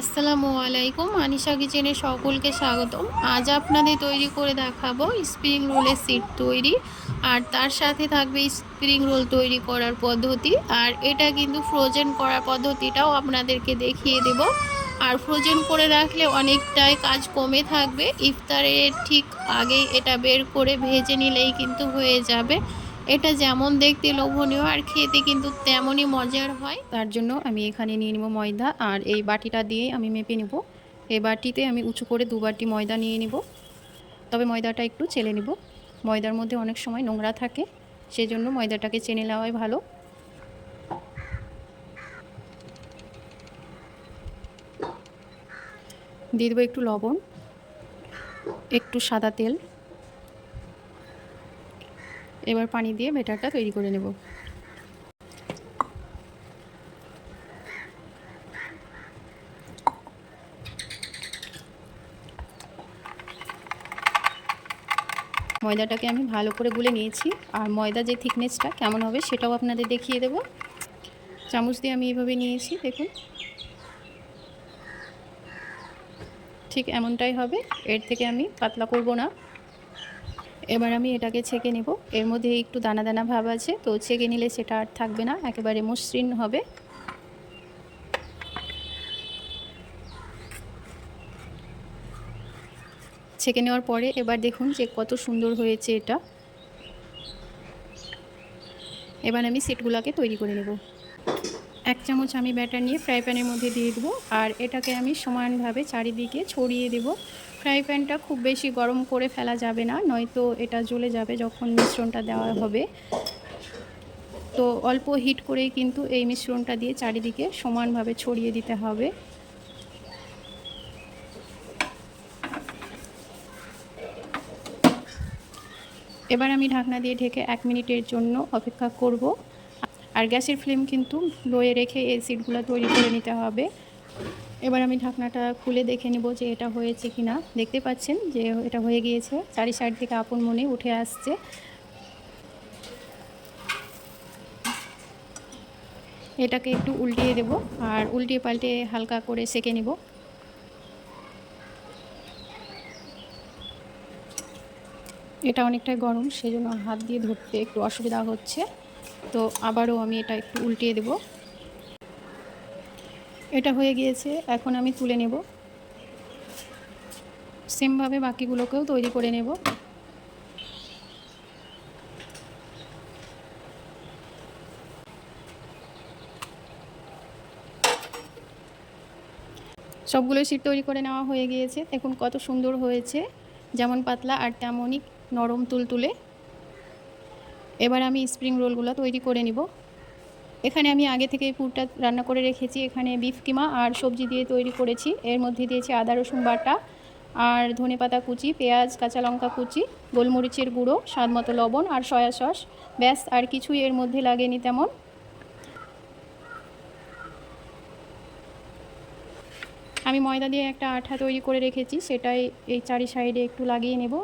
আসসালামু আলাইকুম। আনিশা কিচেনে সকলকে স্বাগতম। আজ আপনাদের তৈরি করে দেখাবো স্প্রিং রোলের সিট তৈরি। আর তার সাথে থাকবে স্প্রিং রোল তৈরি করার পদ্ধতি। আর এটা কিন্তু ফ্রোজেন করার পদ্ধতিটাও আপনাদেরকে দেখিয়ে দেব। আর ফ্রোজেন করে রাখলে অনেকটাই কাজ কমে থাকবে। ইফতারের ঠিক আগেই এটা বের করে ভেজে নিলেই কিন্তু হয়ে যাবে। এটা যেমন দেখতে লোভনীয় আর খেতে কিন্তু তেমনই মজার হয়। তার জন্য আমি এখানে নিয়ে নেব ময়দা আর এই বাটিটা দিয়ে আমি মেপে নেব। এই বাটিতে আমি উঁচু করে দু বাটি ময়দা নিয়ে নেব। তবে ময়দাটা একটু চেলে নেব। ময়দার মধ্যে অনেক সময় নোংরা থাকে সেই জন্য ময়দাটাকে চেনে নেওয়াই ভালো। দিয়ে দেবো একটু লবণ, একটু সাদা তেল। এবার পানি দিয়ে বেটারটা তৈরি করে নেব। ময়দাটাকে আমি ভালো করে গুলে নিয়েছি। আর ময়দা যে থিকনেসটা কেমন হবে সেটাও আপনাদের দেখিয়ে দেব। চামচ দিয়ে আমি এভাবে নিয়েছি, দেখুন। ঠিক এমনটাই হবে। এর থেকে আমি পাতলা করব না। এবার আমি এটাকে ছেঁকে নেব। এর মধ্যে একটু দানা দানা ভাব আছে, তো ছেঁকে নিলে সেটা আর থাকবে না, একেবারে মসৃণ হবে। ছেঁকে নেওয়ার পরে এবার দেখুন যে কত সুন্দর হয়েছে এটা। এবার আমি সিটগুলোকে তৈরি করে নেব। এক চামচ আমি ব্যাটার নিয়ে ফ্রাই প্যানের মধ্যে দিয়ে দেবো, আর এটাকে আমি সমানভাবে চারিদিকে ছড়িয়ে দেব। ফ্রাই প্যানটা খুব বেশি গরম করে ফেলা যাবে না, নয়তো এটা জ্বলে যাবে যখন মিশ্রণটা দেওয়া হবে। তো অল্প হিট করেই কিন্তু এই মিশ্রণটা দিয়ে চারিদিকে সমানভাবে ছড়িয়ে দিতে হবে। এবার আমি ঢাকনা দিয়ে ঢেকে এক মিনিটের জন্য অপেক্ষা করব। আর গ্যাসের ফ্লেম কিন্তু লোয়ে রেখে এই সিটগুলো তৈরি করে নিতে হবে। এবার আমি ঢাকনাটা খুলে দেখে নেব যে এটা হয়েছে কি না দেখতে পাচ্ছেন যে এটা হয়ে গিয়েছে। চারি সাইড থেকে আপন মনে উঠে আসছে। এটাকে একটু উল্টিয়ে দেব আর উল্টিয়ে পাল্টে হালকা করে সেকে নেব। এটা অনেকটাই গরম সেই জন্য হাত দিয়ে ধরতে একটু অসুবিধা হচ্ছে। তো আবারও আমি এটা একটু উল্টিয়ে দেব। এটা হয়ে গিয়েছে, এখন আমি তুলে নেব। সেমভাবে বাকিগুলোকেও তৈরি করে নেব। সবগুলো সিট তৈরি করে নেওয়া হয়ে গিয়েছে। এখন কত সুন্দর হয়েছে। যেমন পাতলা আর তেমনই নরম তুলতুলে। এবার আমি স্প্রিং রোলগুলো তৈরি করে নিব। এখানে আমি আগে থেকে পুরটা রান্না করে রেখেছি। এখানে বিফ কিমা আর সবজি দিয়ে তৈরি করেছি। এর মধ্যে দিয়েছি আদা, রসুন বাটা আর ধনে পাতা কুচি, পেঁয়াজ, কাঁচা লঙ্কা কুচি, গোলমরিচের গুঁড়ো, স্বাদ মতো লবণ আর সয়া সস। ব্যাস, আর কিছুই এর মধ্যে লাগেনি তেমন। আমি ময়দা দিয়ে একটা আঠা তৈরি করে রেখেছি। সেটাই এই চারি সাইডে একটু লাগিয়ে নেব।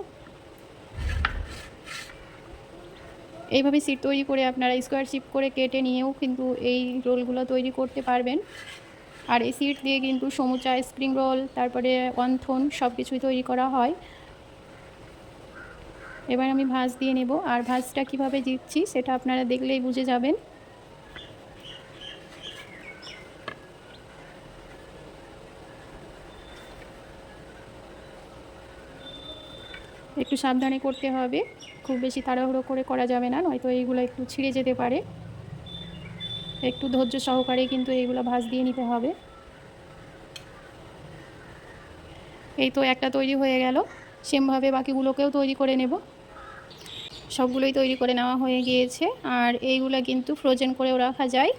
এইভাবে সিট তৈরি করে আপনারা স্কোয়ার শিপ করে কেটে নিয়েও কিন্তু এই রোলগুলো তৈরি করতে পারবেন। আর এই সিট দিয়ে কিন্তু সমুচা, স্প্রিং রোল, তারপরে অন্থন সব কিছুই তৈরি করা হয়। এবার আমি ভাঁজ দিয়ে নেব। আর ভাঁজটা কীভাবে দিচ্ছি সেটা আপনারা দেখলেই বুঝে যাবেন। একটু সাবধানে করতে হবে। খুব বেশি তাড়াহুড়ো করে করা যাবে না, নয়তো এইগুলো একটু ছিঁড়ে যেতে পারে। একটু ধৈর্য সহকারে কিন্তু এইগুলো ভাজ দিয়ে নিতে হবে। এই তো একটা তৈরি হয়ে গেল। সেমভাবে বাকিগুলোকেও তৈরি করে নেব। সবগুলোই তৈরি করে নেওয়া হয়ে গিয়েছে। আর এইগুলো কিন্তু ফ্রোজেন করেও রাখা যায়।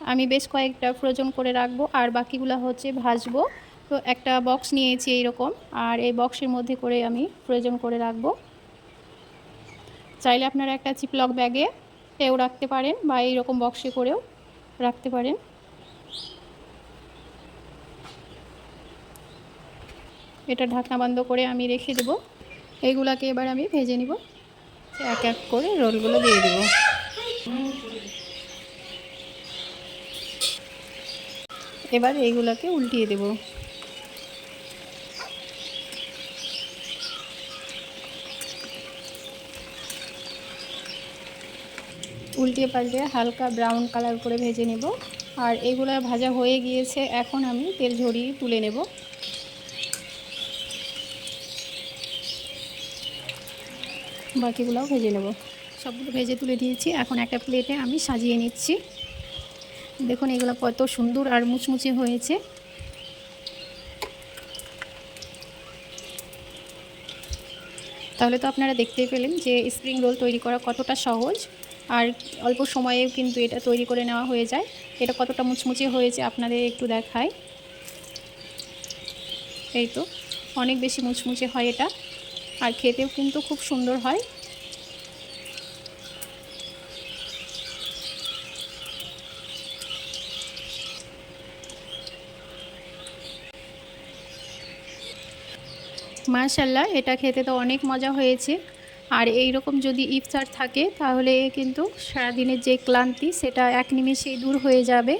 আমি বেশ কয়েকটা ফ্রোজেন করে রাখব। আর বাকিগুলো হচ্ছে ভাজবো। তো একটা বক্স নিয়েছি এইরকম, আর এই বক্সের মধ্যে করে আমি প্রয়োজন করে রাখব। চাইলে আপনারা একটা চিপলক ব্যাগে এও রাখতে পারেন বা এইরকম বক্সে করেও রাখতে পারেন। এটা ঢাকনা বন্ধ করে আমি রেখে দেব। এইগুলাকে এবার আমি ভেজে নিব। এক এক করে রোলগুলো দিয়ে দেবো। এবার এইগুলোকে উল্টিয়ে দেব। উল্টিয়ে পাল্টে হালকা ব্রাউন কালার করে ভেজে নেব। আর এগুলো ভাজা হয়ে গিয়েছে, এখন আমি তেল ঝরিয়ে তুলে নেব। বাকিগুলোও ভেজে নেব। সবগুলো ভেজে তুলে দিয়েছি, এখন একটা প্লেটে আমি সাজিয়ে নিচ্ছি। দেখুন এগুলো কত সুন্দর আর মুচমুচে হয়েছে। তাহলে তো আপনারা দেখতেই পেলেন যে স্প্রিং রোল তৈরি করা কতটা সহজ। আর অল্প সময়ে কিন্তু এটা তৈরি করে নেওয়া হয়ে যায়। এটা কতটা মুচমুচে হয়েছে আপনাদের একটু দেখায় এই তো, অনেক বেশি মুচমুচে হয় এটা। আর খেতেও কিন্তু খুব সুন্দর হয়। মাশাল্লাহ, এটা খেতে তো অনেক মজা হয়েছে। আর এই রকম যদি ইফতার থাকে, তাহলে কিন্তু সারাদিনের যে ক্লান্তি, সেটা এক নিমেষেই দূর হয়ে যাবে।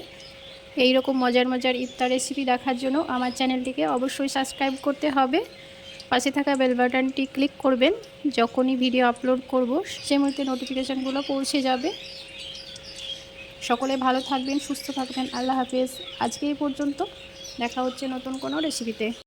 এই রকম মজার মজার ইফতার রেসিপি দেখার জন্য আমার চ্যানেলটিকে অবশ্যই সাবস্ক্রাইব করতে হবে। পাশে থাকা বেল বাটনটি ক্লিক করবেন, যখনই ভিডিও আপলোড করব সে মুহূর্তে নোটিফিকেশানগুলো পৌঁছে যাবে। সকলে ভালো থাকবেন, সুস্থ থাকবেন, আল্লাহ হাফেজ। আজকে এই পর্যন্ত, দেখা হচ্ছে নতুন কোনো রেসিপিতে